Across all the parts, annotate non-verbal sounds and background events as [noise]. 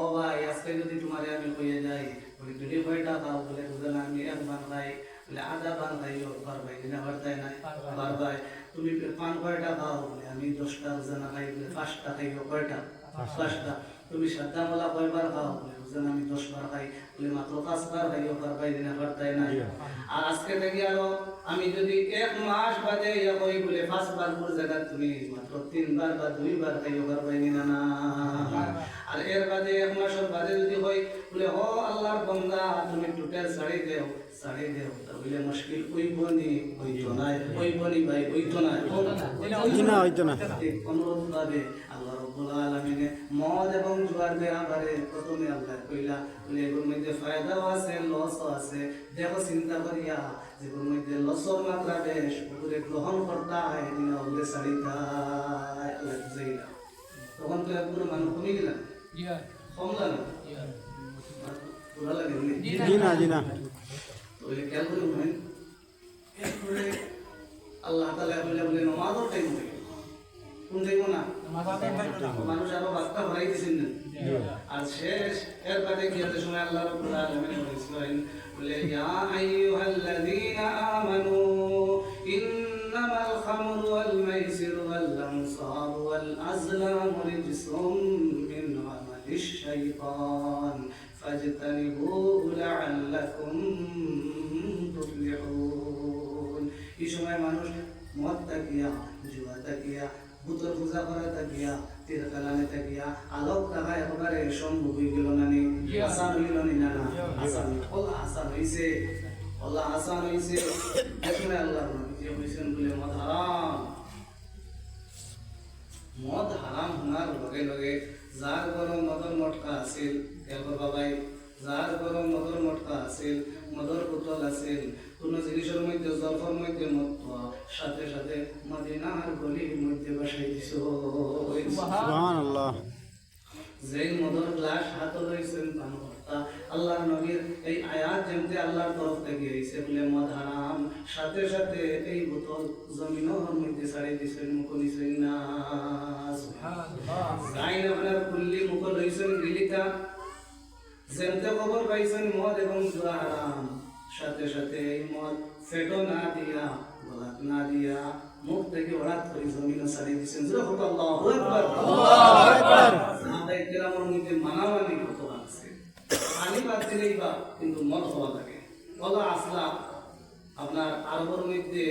ও ভাই আজকে যদি তোমারে আমি কইয়ে যাই বলি তুমি কয়টা খাও বলে বুঝলেন আমি এক বান খাই। বলে আধা বান খাইও বার ভাই দিনা বার তাই নাই বার ভাই। তুমি পান কয়টা খাও বলে আমি দশটা খাই। বলে পাঁচটা কয়টা? পাঁচটা। তুমি সাদ্দা মোলা কয়বার খাও? বলে আমি দশ বার খাই। বলে মাত্র পাঁচবার খাইও বার ভাই দিনা বার তাই নাই। আর আজকে থেকে আরও আমি যদি এক মাস বাদে ইয়া কই বলে পাঁচবার মোর জায়গা তুমি মাত্র তিনবার বা দুইবার খাইও বার ভাই দিনা না। আর এর বাদে মাসের বাদে যদি হয় বলে ও আল্লাহর বন্দা তুমি টুটেল শাড়ি দেও শাড়ি দেও। তাহলে মুশকিল ওইব নি ওইতো না ওইব নি ভাই না না হইতো না অনুরোধ ভাবে আল্লাহ রব্বুল আলামিনে মদ এবং জুয়ার ব্যাপারে প্রথমে আল্লাহ কইলা বলে এগুলোর মধ্যে ফায়দাও আছে লসও আছে। দেখো চিন্তা করিয়া যেগুলোর মধ্যে লসর মাত্রা বেশ। ওগুলো গ্রহণ করতা হয় ওগুলো শাড়িটা আল্লাহ বুঝাইলা। তখন তো একগুলো মানুষ কমে গেলাম জি না জি না তো এই খেয়াল করে আল্লাহ তালা বলে বলে নমাজও টাইম থাকে কোন টাইম না? মানুষ আরও বার্তা ভরাই দিয়েছেন আর শেষ এর বাদে কি সময় আল্লাহ রাব্বুল আলামিন বলেছিলেন বলে ইয়া আইয়ুহাল্লাযীনা আমানু ইন্নামাল খামরু ওয়াল মাইসিরু ওয়াল আনসারু ওয়াল আজলামু রিজসুম শাইতান ফাজতানিবুহু লাআল্লাকুম তুফলিহুন এই সময় মানুষ মদ তাকিয়া জুয়া তাকিয়া বুতর পূজা করা তাকিয়া তীর কালানে তাকিয়া আলোক টাকা একেবারে সম্ভব হয়ে গেল না নি? আসান হইল নি না না আসান ওলা আসান হইছে। ওলা আসান হইছে। এসময় আল্লাহ নবী হইছেন বলে মদ হারাম। মদ হারাম হোনার লগে লগে যার গরম মদর মটকা আছিল দেখো বাবাই যার গরম মদর মটকা আছিল মদর পুতল আছিল কোনো জিনিসের মধ্যে জলফর মধ্যে মত সাথে সাথে মদিনার গলির মধ্যে বসাই দিছ। সুবহানাল্লাহ। যেই মদর গ্লাস হাত লইছেন পান কর্তা আল্লাহর নবীর এই আয়াত যেমতে আল্লাহর তরফ থেকে হইছে বলে মদ হারাম সাথে সাথে এই বোতল জমিনের মধ্যে ছাড়ি দিছেন মুখ নিছেন না। গাইন আপনার কুল্লি মুখ লইছেন গিলিকা। যেমতে খবর পাইছেন মদ এবং জুয়া হারাম। সাথে সাথে এই মদ ফেটো না দিয়া গলাত না দিয়া মুখ থেকে হঠাৎ করে জমিনে ছাড়ি দিছেন জোরে হোক আল্লাহু আকবার। আল্লাহু আকবার। সাহাবায়ে কেরামের মধ্যে মানামানি আছে দিলেই বা কিন্তু মদ হওয়া লাগে। বলা আসলা আপনার আরবের মধ্যে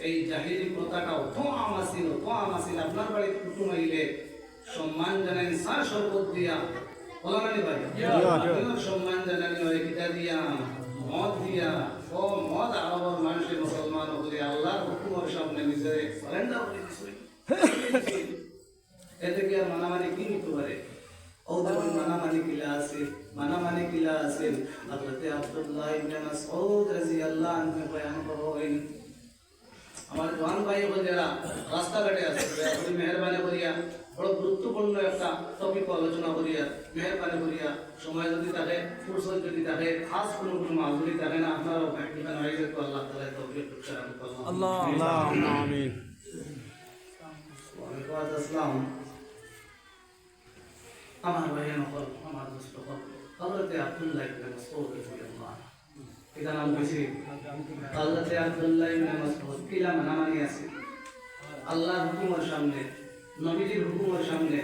এই জাহিরি প্রথাটাও তো আমাসিল তো আমাসিল আপনার বাড়িতে কুটুম আইলে সম্মান জানাই সার শরবত দিয়া। বলা নানি ভাই। সম্মান জানানি হয় কিতা দিয়া মদ দিয়া। ও মদ আরবের মানুষের মুসলমান হলে আল্লাহর হুকুমের সামনে নিজের সারেন্ডার করে [laughs] এতে কি আর মানামানি কি নিতে পারে? ও দেখুন মানামানি কিলা আছে মানামানি কিলা আছে হযরতে আব্দুল্লাহ ইবনে মাসউদ রাদিয়াল্লাহু আনহু বয়ান করেন আমার জওয়ান ভাই বোনেরা রাস্তাঘাটে আছে। আপনি মেহরবানি করিয়া বড় গুরুত্বপূর্ণ একটা টপিক আলোচনা করিয়া মেহরবানি করিয়া সময় যদি থাকে ফুরসত যদি থাকে খাস কোনো কোনো মাহুলি থাকে না আপনারাও এখানে হয়ে যেত আল্লাহ তাআলা তৌফিক করুন। আল্লাহ আমিন। ওয়ালাইকুম আসসালাম। আমার ভাইয়া নকল আমার দোস্ত হল হযরতে আব্দুল্লাহ ইবনে মাসউদ রাদিয়াল্লাহু এটা নাম কইছি হযরতে আব্দুল্লাহ ইবনে মাসউদ। কিলা মানামানি আছে। আল্লাহর হুকুমের সামনে, নবীজির হুকুমের সামনে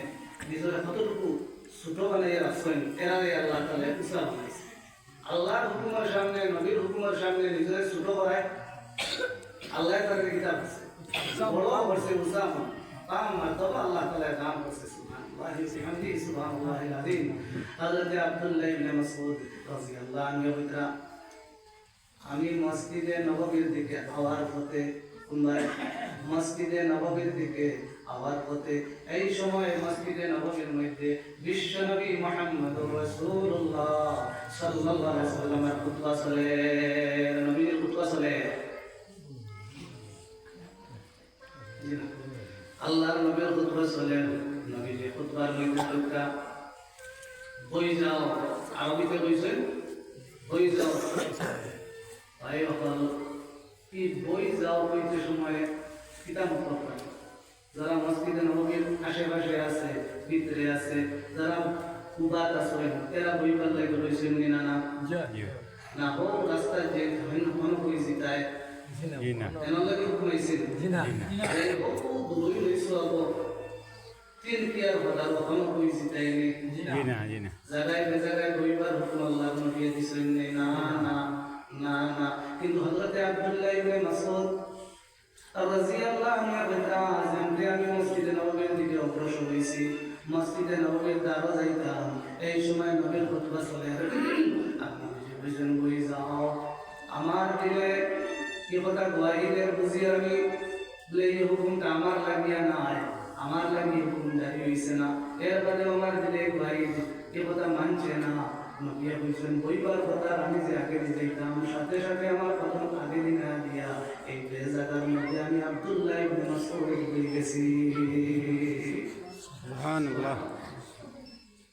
নিজের কতটুকু ছোট বানাইয়া রাখছেন এরারে আল্লাহ তাআলা উসা বানাইছে। আল্লাহর হুকুমের সামনে, নবীর হুকুমের সামনে নিজের ছোট করায় আল্লাহ তাআলা কিতাব আছে। বড় করছে উসামা তাম মারতবা আল্লাহ তাআলা দাম করছে হযরত আব্দুল্লাহ ইবনে মাসউদ রাদিয়াল্লাহু আনহু বিতরা আমি মসজিদে নববীর দিকে আওয়ার পথে মসজিদে নববীর দিকে আওয়ার পথে। এই সময় মসজিদে নববীর মধ্যে বিশ্বনবী মুহাম্মদ রাসূলুল্লাহ সাল্লাল্লাহু আলাইহি সাল্লামের খুতবা চলে নবীর খুতবা চলে। আল্লাহর নবীর খুতবা চলে। খুতবার মধ্যে একটা বই যাও আরবিতে কইছেন বই যাও। ভাই হল এই বই যাও বইতে সময় কিতাব যারা মসজিদে নবীর আশেপাশে আছে ভিতরে আছে যারা বাত আসলে এরা বই পাল্লাই রয়েছেন না না না হো রাস্তায় যে হন হন কই জিতায় জি না এন লাগে ঘুমাইছেন এই ও দুই লইছো আবো তিন পিয়ার হদার হন কই জিতাইনি। জি না জি না জায়গায় জায়গায় দুইবার হুকুম আল্লাহ নবী দিছেন না। না না না কিন্তু হযরত আব্দুল্লাহ ইবনে মাসউদ রাদিয়াল্লাহু আনহু যেমন আমি মসজিদে নববীর দিকে অগ্রসর হইছি মসজিদে নববীর দ্বারা যাইতাম এই সময় নবীর খুতবা চলে আপনি বুঝে বুঝেন বই যাও। আমার দিলে কি কথা গোয়াইলে বুঝি আমি বলে এই হুকুমটা আমার লাগিয়া নাই। আমার লাগে হুকুম জারি হয়েছে না। এর বাদে আমার দিলে ভাই এ কথা মানছে না। নকিয়া বলছেন বইবার কথা আমি যে আগে দিতাম সাথে সাথে আমার কথা আগে দিনা দিয়া। এই জায়গার মধ্যে আমি আব্দুল্লাহ ইবনে হয়ে গেছি সুবহানাল্লাহ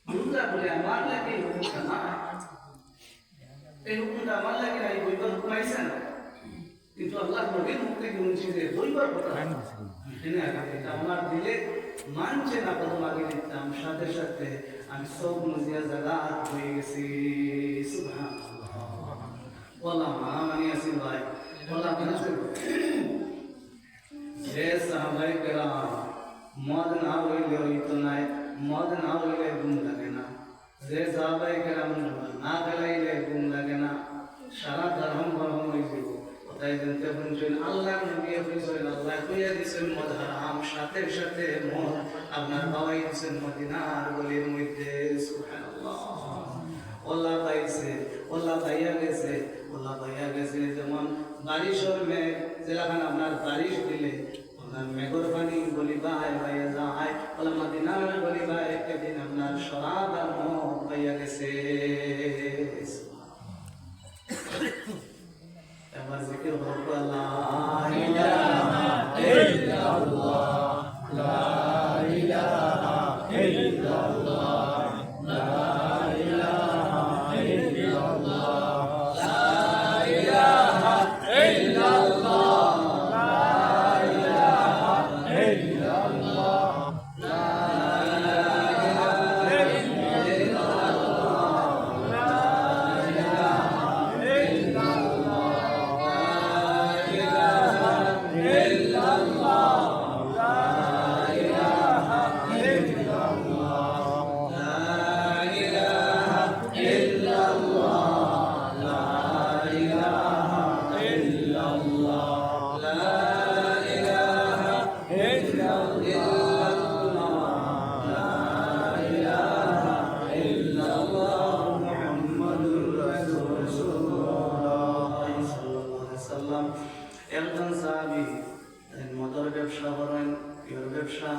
মুদ্রা বলে আমার লাগে এই হুকুমটা না এই হুকুমটা আমার লাগে না এই বইবার হুকুম আইছে না কিন্তু আল্লাহ নবীর মুখ থেকে শুনছি যে বইবার কথা দিতাম। আমার দিলে মানছে না কদম আগে দিতাম সাথে সাথে আমি সব নজিয়া জায়গা হয়ে গেছি। বললাম আমি আছি ভাই। বললাম আছি যে সাহাবাই কেরাম, মদ না হইলে হইতো নাই মদ না হইলে গুণ লাগে না। যে সাহাবাই কেরাম না গেলাইলে গুণ লাগে না সারা ধর্ম ধর্ম হয়ে যাব কোথায় জানতে শুনছেন আল্লাহ নবী হইছেন কইয়া দিছেন মদ হারাম সাথে সাথে মদ। আপনার বাবাই দিছেন মদিনার গলির মধ্যে ওলা পাইছে ওলা পাইয়া গেছে ওলা পাইয়া গেছে যেমন বারিশর মেঘ যেখানে আপনার বারিশ দিলে মেঘর পানি গলিবায় পাইয়া যায়। ওলা মদিনার গলিবায় একদিন আপনার সরাব আর মদ পাইয়া গেছে। এবার জিকির হোক আল্লাহ। সাহাবি মদর ব্যবসা করেন কিয়র ব্যবসা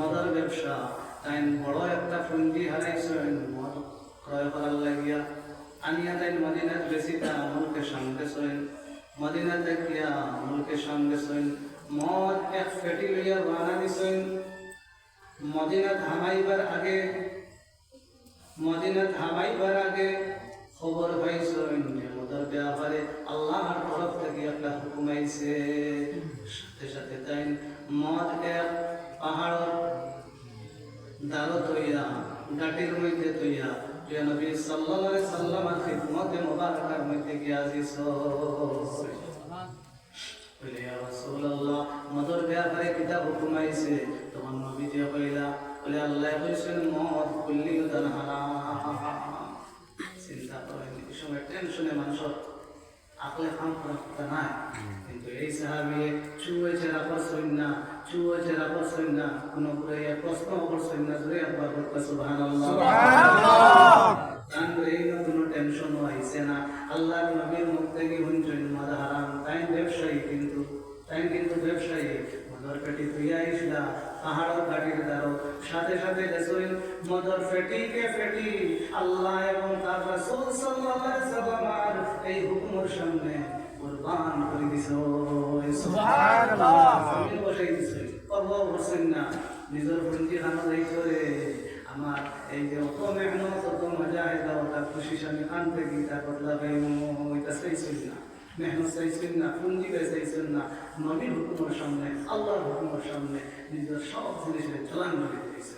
মদর ব্যবসা। তাই বড় একটা পুঞ্জি হারাইছেন মদ ক্রয় করার লাগিয়া আনিয়া তাই মদিনাত বেশি তা আমলকে সঙ্গে সইন মদিনাত দেখিয়া আমলকে সঙ্গে সইন মদ এক ফেটি লইয়া বানা দিছেন। মদিনা থামাইবার আগে মদিনা থামাইবার আগে খবর পাইছেন মদর ব্যাপারে আল্লাহর তরফ থেকে একটা হুকুম আইছে। সাথে সাথে তাই মদ এক পাহাড় দালো তৈয়া গাটির মধ্যে তৈয়া। প্রিয় নবী মধ্যে গিয়া মদর ব্যাপারে কিতাব হুকুম আইছে? তখন নবী যে কইলা, বলে, আল্লাহ কইছেন, মদ কুল্লি উদান হারাম। সময় টেনশনে মানুষের আকলে কাম করার কথা নাই। কিন্তু এই সাহাবি চুয়ে চেরা করছেন না না কোন করে প্রশ্ন করছেন না জুড়ে সুবহানাল্লাহ। টেনশন হইছে আল্লাহর নবীর মুখ থেকে হারাম। তাই ব্যবসায়ী কিন্তু তাই কিন্তু ব্যবসায়ী মদর পেটি তুইয়া ইসলা পাহাড়ের কাটির দ্বারো সাথে সাথে গেছেন মদর ফেটিকে ফেটি আল্লাহ এবং তার রাসূল সাল্লাল্লাহু আলাইহি এই হুকুমের সামনে কুরবান করে দিছো। বসাই দিছি। না নিজের পুঞ্জি খানো যাইছো রে আমার এই যে অত মেহনত অত মজা এটা ওটা খুশি আমি আনতে গীতা করলা ভাই ওইটা চাইছিল না মেহনত চাইছেন না পুঞ্জি চাইছেন না, নবীর হুকুমের সামনে, আল্লাহর হুকুমের সামনে, নিজের সব জিনিসের চলান করে দিয়েছে